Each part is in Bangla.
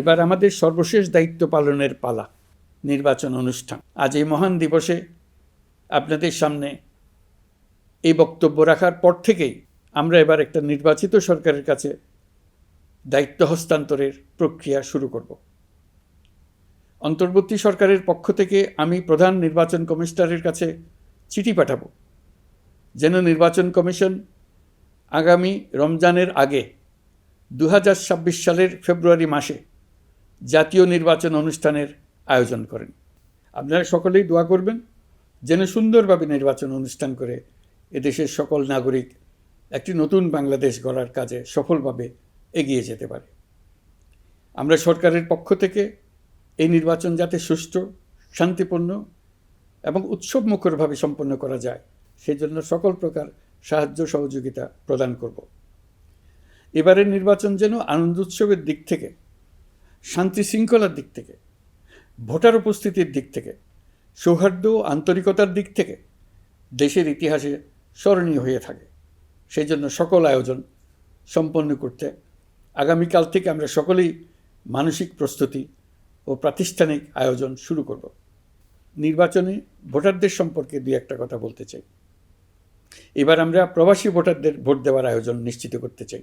এবার আমাদের সর্বশেষ দায়িত্ব পালনের পালা, নির্বাচন অনুষ্ঠান। আজ এই মহান দিবসে আপনাদের সামনে এই বক্তব্য রাখার পর থেকেই আমরা এবার একটা নির্বাচিত সরকারের কাছে দায়িত্ব হস্তান্তরের প্রক্রিয়া শুরু করব। অন্তর্বর্তী সরকারের পক্ষ থেকে আমি প্রধান নির্বাচন কমিশনারের কাছে চিঠি পাঠাবো, যেন নির্বাচন কমিশন আগামী রমজানের আগে দু হাজার ছাব্বিশ সালের ফেব্রুয়ারি মাসে জাতীয় নির্বাচন অনুষ্ঠানের আয়োজন করেন। আপনারা সকলেই দোয়া করবেন যেন সুন্দরভাবে নির্বাচন অনুষ্ঠান করে এদেশের সকল নাগরিক একটি নতুন বাংলাদেশ গড়ার কাজে সফলভাবে এগিয়ে যেতে পারে। আমরা সরকারের পক্ষ থেকে এই নির্বাচন যাতে সুষ্ঠু, শান্তিপূর্ণ এবং উৎসবমুখরভাবে সম্পন্ন করা যায় সেই জন্য সকল প্রকার সাহায্য সহযোগিতা প্রদান করব। এবারের নির্বাচন যেন আনন্দ উৎসবের দিক থেকে শান্তি শৃঙ্খলার দিক থেকে, ভোটার উপস্থিতির দিক থেকে, সৌহার্দ্য আন্তরিকতার দিক থেকে দেশের ইতিহাসে স্মরণীয় হয়ে থাকে। সেই জন্য সকল আয়োজন সম্পন্ন করতে আগামীকাল থেকে আমরা সকলেই মানসিক প্রস্তুতি ও প্রাতিষ্ঠানিক আয়োজন শুরু করব। নির্বাচনে ভোটারদের সম্পর্কে দুই একটা কথা বলতে চাই। এবার আমরা প্রবাসী ভোটারদের ভোট দেওয়ার আয়োজন নিশ্চিত করতে চাই।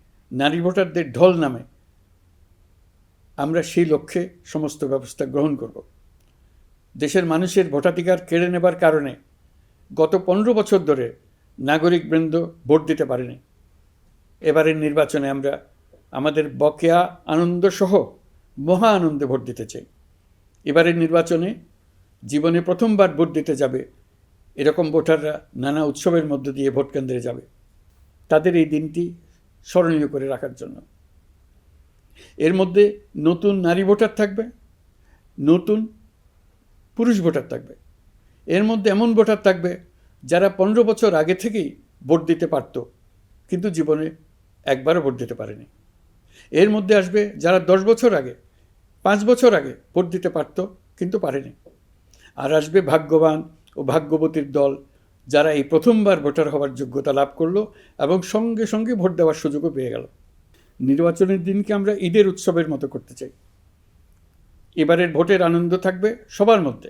নারী ভোটারদের ঢল নামে আমরা সেই লক্ষ্যে সমস্ত ব্যবস্থা গ্রহণ করব। দেশের মানুষের ভোটাধিকার কেড়ে নেবার কারণে গত পনেরো বছর ধরে নাগরিকবৃন্দ ভোট দিতে পারেনি। এবারের নির্বাচনে আমরা আমাদের বকেয়া আনন্দসহ মহা আনন্দে ভোট দিতে চাই। এবারের নির্বাচনে জীবনে প্রথমবার ভোট দিতে যাবে, এরকম ভোটাররা নানা উৎসবের মধ্য দিয়ে ভোট কেন্দ্রে যাবে। তাদের এই দিনটি স্মরণীয় করে রাখার জন্য। এর মধ্যে নতুন নারী ভোটার থাকবে, নতুন পুরুষ ভোটার থাকবে। এর মধ্যে এমন ভোটার থাকবে যারা পনেরো বছর আগে থেকেই ভোট দিতে পারত, কিন্তু জীবনে একবারও ভোট দিতে পারেনি। এর মধ্যে আসবে যারা দশ বছর আগে, পাঁচ বছর আগে ভোট দিতে পারত, কিন্তু পারেনি। আর আসবে ভাগ্যবান ও ভাগ্যবতীর দল যারা এই প্রথমবার ভোটার হওয়ার যোগ্যতা লাভ করল এবং সঙ্গে সঙ্গে ভোট দেওয়ার সুযোগও পেয়ে গেল। নির্বাচনের দিনকে আমরা ঈদের উৎসবের মতো করতে চাই। এবারের ভোটের আনন্দ থাকবে সবার মধ্যে।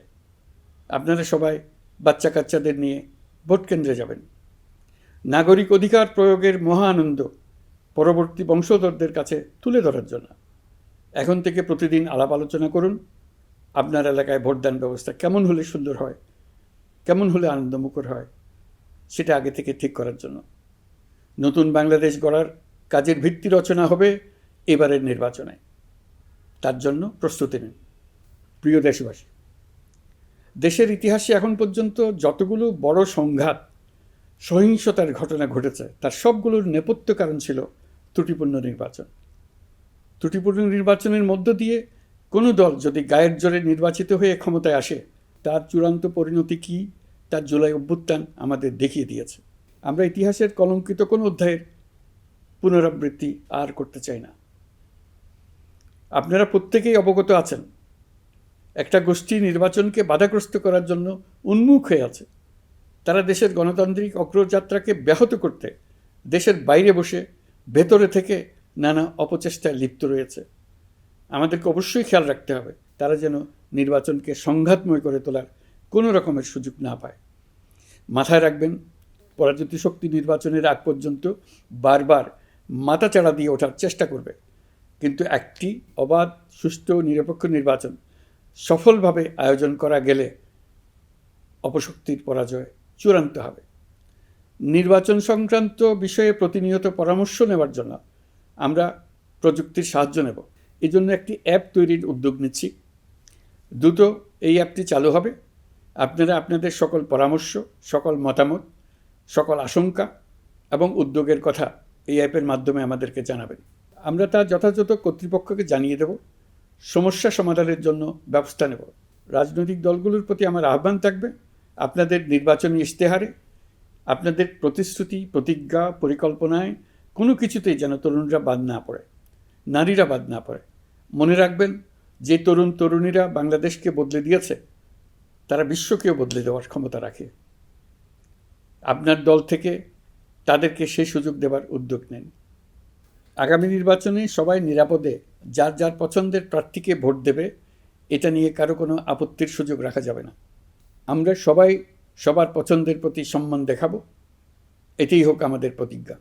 আপনারা সবাই বাচ্চা কাচ্চাদের নিয়ে ভোট কেন্দ্রে যাবেন। নাগরিক অধিকার প্রয়োগের মহা আনন্দ পরবর্তী বংশধরদের কাছে তুলে ধরার জন্য। এখন থেকে প্রতিদিন আলাপ আলোচনা করুন। আপনার এলাকায় ভোটদান ব্যবস্থা কেমন হলে সুন্দর হয় কেমন হলে আনন্দমুখর হয়? সেটা আগে থেকে ঠিক করার জন্য। নতুন বাংলাদেশ গড়ার কাজের ভিত্তি রচনা হবে এবারের নির্বাচনে। তার জন্য প্রস্তুতি নিন। প্রিয় দেশবাসী, দেশের ইতিহাসে এখন পর্যন্ত যতগুলো বড় সংঘাত, সহিংসতার ঘটনা ঘটেছে, তার সবগুলোর নেপথ্য কারণ ছিল ত্রুটিপূর্ণ নির্বাচন। ত্রুটিপূর্ণ নির্বাচনের মধ্য দিয়ে কোনো দল যদি গায়ের জোরে নির্বাচিত হয়ে ক্ষমতায় আসে তার চূড়ান্ত পরিণতি কী? তার জুলাই অভ্যুত্থান আমাদের দেখিয়ে দিয়েছে। আমরা ইতিহাসের কলঙ্কিত কোনো অধ্যায়ের পুনরাবৃত্তি আর করতে চাই না। আপনারা প্রত্যেকেই অবগত আছেন, একটা গোষ্ঠী নির্বাচনকে বাধাগ্রস্ত করার জন্য উন্মুখ হয়ে আছে। তারা দেশের গণতান্ত্রিক অগ্রযাত্রাকে ব্যাহত করতে দেশের বাইরে বসে ভেতরে থেকে নানা অপচেষ্টায় লিপ্ত রয়েছে। আমাদেরকে অবশ্যই খেয়াল রাখতে হবে, তারা যেন নির্বাচনকে সংঘাতময় করে তোলার কোনো রকমের সুযোগ না পায়। মাথায় রাখবেন, পরাজিত শক্তি নির্বাচনের আগ পর্যন্ত বারবার মাথাচাড়া দিয়ে ওঠার চেষ্টা করবে। কিন্তু একটি অবাধ, সুষ্ঠু, নিরপেক্ষ নির্বাচন সফলভাবে আয়োজন করা গেলে অপশক্তির পরাজয় চূড়ান্ত হবে। নির্বাচন সংক্রান্ত বিষয়ে প্রতিনিয়ত পরামর্শ নেওয়ার জন্য আমরা প্রযুক্তির সাহায্য নেব। এই জন্য একটি অ্যাপ তৈরির উদ্যোগ নিচ্ছি। দ্রুত এই অ্যাপটি চালু হবে। আপনারা আপনাদের সকল পরামর্শ, সকল মতামত, সকল আশঙ্কা এবং উদ্যোগের কথা এই অ্যাপের মাধ্যমে আমাদেরকে জানাবেন। আমরা তা যথাযথ কর্তৃপক্ষকে জানিয়ে দেব। সমস্যা সমাধানের জন্য ব্যবস্থা নেব। রাজনৈতিক দলগুলোর প্রতি আমার আহ্বান থাকবে। আপনাদের নির্বাচনী ইশতেহারে, আপনাদের প্রতিশ্রুতি, প্রতিজ্ঞা, পরিকল্পনায় কোনো কিছুতেই যেন তরুণরা বাদ না পড়ে, নারীরা বাদ না পড়ে। মনে রাখবেন যে তরুণ তরুণীরা বাংলাদেশকে বদলে দিয়েছে, তারা বিশ্বকেও বদলে দেওয়ার ক্ষমতা রাখে। আপনার দল থেকে তাদেরকে সেই সুযোগ দেওয়ার উদ্যোগ নেন। আগামী নির্বাচনে সবাই নিরাপদে, যার যার পছন্দের প্রার্থীকে ভোট দেবে, এটা নিয়ে কারও কোনো আপত্তির সুযোগ রাখা যাবে না। আমরা সবাই সবার পছন্দের প্রতি সম্মান দেখাবো। এটাই হোক আমাদের প্রতিজ্ঞা।